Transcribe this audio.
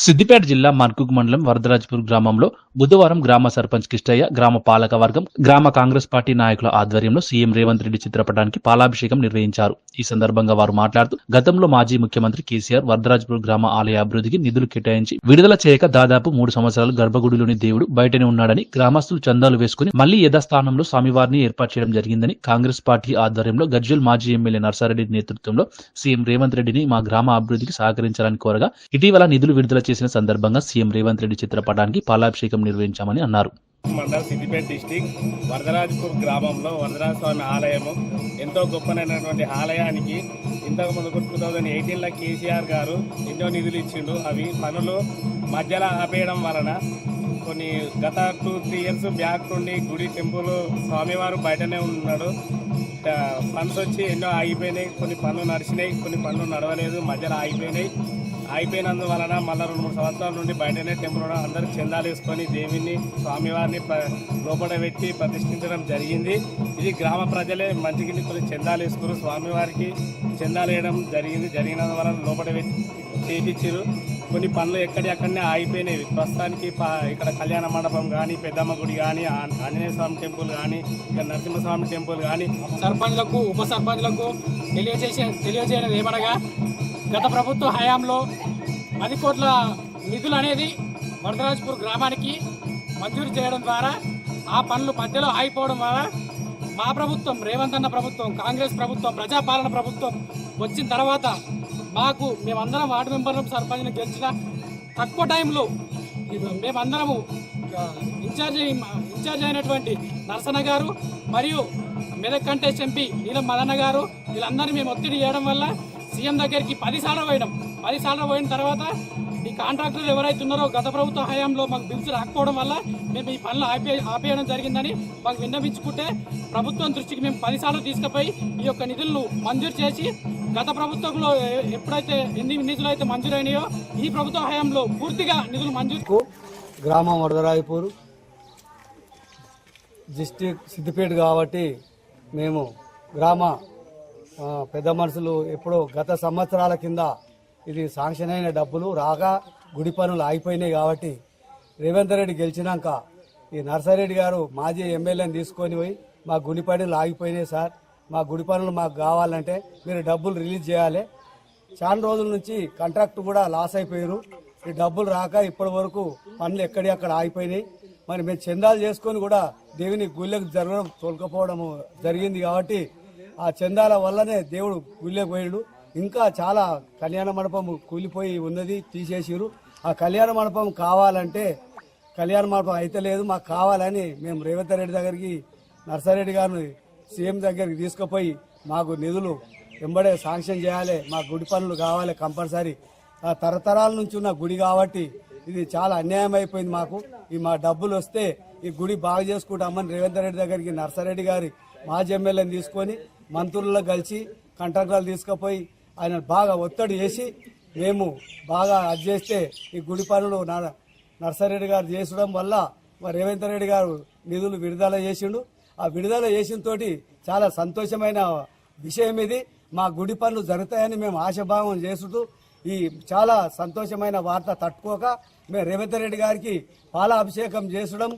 సిద్దిపేట జిల్లా మర్కుక్ మండలం వరదరాజపూర్ గ్రామంలో బుధవారం గ్రామ సర్పంచ్ కిష్టయ్య గ్రామ పాలక వర్గం గ్రామ కాంగ్రెస్ పార్టీ నాయకుల ఆధ్వర్యంలో సీఎం రేవంత్ రెడ్డి చిత్రపటానికి పాలాభిషేకం నిర్వహించారు. ఈ సందర్భంగా వారు మాట్లాడుతూ గతంలో మాజీ ముఖ్యమంత్రి కేసీఆర్ వరదరాజపూర్ గ్రామ ఆలయ అభివృద్ధికి నిధులు కేటాయించి విడుదల చేయక దాదాపు మూడు సంవత్సరాలు గర్భగుడిలోని దేవుడు బయటనే ఉన్నాడని గ్రామస్తులు చందాలు వేసుకుని మళ్ళీ యథాస్థానంలో స్వామివారిని ఏర్పాటు చేయడం జరిగిందని కాంగ్రెస్ పార్టీ ఆధ్వర్యంలో గజ్వల్ మాజీ ఎమ్మెల్యే నర్సారెడ్డి నేతృత్వంలో సీఎం రేవంత్ రెడ్డిని మా గ్రామ అభివృద్ధికి సహకరించాలని కోరగా ఇటీవల నిధులు విడుదల చేసిన సందర్భంగా సీఎం రేవంత్ రెడ్డి చిత్రపటానికి పాలాభిషేకం నిర్వహించామని అన్నారు. మండల సిద్దిపేట డిస్టిక్ వరదరాజపూర్ గ్రామంలో వరదరాజ స్వామి ఆలయము ఎంతో గొప్పనైనటువంటి ఆలయానికి ఇంతకు ముందు టూ థౌజండ్ ఎయిటీన్లో కేసీఆర్ గారు ఎన్నో నిధులు ఇచ్చిండు. అవి పనులు మధ్యలో ఆపేయడం వలన కొన్ని గత టూ త్రీ ఇయర్స్ బ్యాక్ నుండి గుడి టెంపుల్ స్వామివారు బయటనే ఉన్నాడు. ఫండ్స్ వచ్చి ఎన్నో ఆగిపోయినాయి. కొన్ని పనులు నడిచినాయి. కొన్ని పనులు నడవలేదు. మధ్యలో ఆగిపోయినాయి. అయిపోయినందువలన మళ్ళీ రెండు మూడు సంవత్సరాల నుండి బయటనే టెంపుల్ అందరూ చందాలు వేసుకొని దేవిని స్వామివారిని ప- లోపల పెట్టి ప్రతిష్ఠించడం జరిగింది. ఇది గ్రామ ప్రజలే మంచికి కొన్ని చందాలు వేసుకుని స్వామివారికి చందాలు వేయడం జరిగింది. జరిగినందువలన లోపల చేపించారు. కొన్ని పనులు ఎక్కడి అక్కడనే ఆగిపోయినాయి. ప్రస్తుతానికి ప- ఇక్కడ కళ్యాణ మండపం కానీ పెద్దమ్మ గుడి కానీ ఆ- ఆంజనేయ స్వామి టెంపుల్ కానీ ఇక్కడ నరసింహస్వామి టెంపుల్ కానీ సర్పంచ్లకు ఉప సర్పంచ్లకు తెలియజేసే తెలియజేయడం ఏమనగా గత ప్రభుత్వ హయాంలో పది కోట్ల నిధులు అనేది వరదరాజపూర్ గ్రామానికి మంజూరు చేయడం ద్వారా ఆ పనులు మధ్యలో ఆగిపోవడం వల్ల మా ప్రభుత్వం రేవంత్ అన్న ప్రభుత్వం కాంగ్రెస్ ప్రభుత్వం ప్రజాపాలన ప్రభుత్వం వచ్చిన తర్వాత మాకు మేమందరం వార్డు మెంబర్లు సర్పంచ్ని గెలిచిన తక్కువ టైంలో ఇది మేమందరము ఇన్ఛార్జ్ ఇన్ఛార్జ్ అయినటువంటి నరసన్న గారు మరియు మెదక్ కంటెస్ట్ ఎంపీ నీలం మదన్న గారు వీళ్ళందరినీ మేము ఒత్తిడి చేయడం వల్ల సీఎం దగ్గరికి పదిసార్లు పోయినాం. పది సార్లు పోయిన తర్వాత ఈ కాంట్రాక్టర్లు ఎవరైతే ఉన్నారో గత ప్రభుత్వ హయాంలో మాకు బిల్స్ రాకపోవడం వల్ల మేము ఈ పనులు ఆపే ఆపేయడం జరిగిందని మాకు విన్నవించుకుంటే ప్రభుత్వం దృష్టికి మేము పదిసార్లు తీసుకుపోయి ఈ యొక్క నిధులను మంజూరు చేసి గత ప్రభుత్వంలో ఎప్పుడైతే ఎన్ని నిధులు అయితే మంజూరైనాయో ఈ ప్రభుత్వ హయాంలో పూర్తిగా నిధులు మంజూరు గ్రామం వరదరాయపూర్ డిస్టిక్ సిద్దిపేట కాబట్టి మేము గ్రామ పెద్ద మనుషులు ఎప్పుడో గత సంవత్సరాల కింద ఇది శాంక్షన్ అయిన డబ్బులు రాగా గుడి పనులు ఆగిపోయినాయి కాబట్టి రేవంత్ రెడ్డి గెలిచినాక ఈ నర్సారెడ్డి గారు మాజీ ఎమ్మెల్యేని తీసుకొని పోయి మా గుడి పనులు ఆగిపోయినాయి సార్. మా గుడి పనులు మాకు కావాలంటే మీరు డబ్బులు రిలీజ్ చేయాలి. చాలా రోజుల నుంచి కాంట్రాక్ట్ కూడా లాస్ అయిపోయారు. ఈ డబ్బులు రాక ఇప్పటి వరకు పనులు ఎక్కడి అక్కడ ఆగిపోయినాయి. మరి మేము చందాలు చేసుకొని కూడా దేవుని గుళ్ళకు జరగడం తోలుకపోవడం జరిగింది కాబట్టి ఆ చందాల వల్లనే దేవుడు కూలిపోయాడు పోయాడు. ఇంకా చాలా కళ్యాణ మండపం కూలిపోయి ఉన్నది తీసేసిరు ఆ కళ్యాణ మండపం కావాలంటే కళ్యాణ మండపం అయితే లేదు మాకు కావాలని మేము రేవంత్ రెడ్డి దగ్గరికి నర్సారెడ్డి గారిని సీఎం దగ్గరికి తీసుకుపోయి మాకు నిధులు వెంబడే శాంక్షన్ చేయాలి మా గుడి పనులు కావాలి కంపల్సరీ. ఆ తరతరాల నుంచి ఉన్న గుడి కాబట్టి ఇది చాలా అన్యాయం అయిపోయింది మాకు. ఈ మా డబ్బులు వస్తే ఈ గుడి బాగా చేసుకుంటామని రేవంత్ రెడ్డి దగ్గరికి నర్సారెడ్డి గారి మాజీ ఎమ్మెల్యేని తీసుకొని మంత్రుల్లో కలిసి కంట్రాక్టర్లు తీసుకుపోయి ఆయన బాగా ఒత్తిడి చేసి మేము బాగా అది చేస్తే ఈ గుడి పనులు నర్సారెడ్డి గారు చేసడం వల్ల మరి రేవంత్ రెడ్డి గారు నిధులు విడుదల చేసిండు. ఆ విడుదల చేసిన తోటి చాలా సంతోషమైన విషయం ఇది. మా గుడి పనులు జరుగుతాయని మేము ఆశాభావం చేస్తూ ఈ చాలా సంతోషమైన వార్త తట్టుకోక మేము రేవంత్ రెడ్డి గారికి పాలాభిషేకం చేసడం